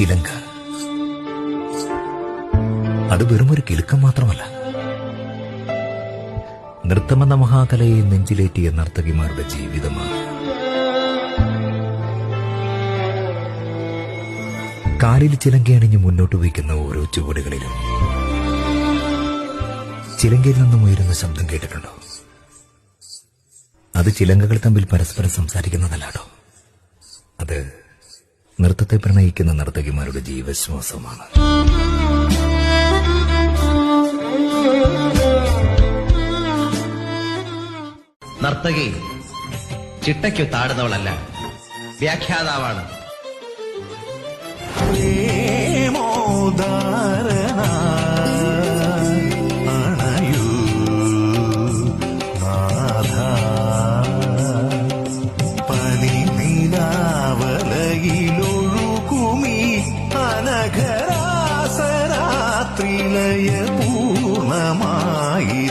ചിലങ്ക അത് വെറും ഒരു കിലുക്കം മാത്രമല്ല. നൃത്തമെന്ന മഹാകലയെ നെഞ്ചിലേറ്റിയ നർത്തകിമാരുടെ ജീവിതമാണ്. കാലിൽ ചിലങ്കയണിഞ്ഞ് മുന്നോട്ട് വയ്ക്കുന്ന ഓരോ ചുവടുകളിലും ചിലങ്കയിൽ നിന്നും ഉയരുന്ന ശബ്ദം കേട്ടിട്ടുണ്ടോ? അത് ചിലങ്കകൾ തമ്മിൽ പരസ്പരം സംസാരിക്കുന്നതല്ലാട്ടോ. അത് നൃത്തത്തെ പ്രണയിക്കുന്ന നർത്തകിമാരുടെ ജീവശ്വാസമാണ്. നർത്തകി ചിട്ടയ്ക്കു താടുന്നവളല്ല വ്യാഖ്യാതാവാണ്. പനി അണയൂ ത്രിലയ പൂർണമായി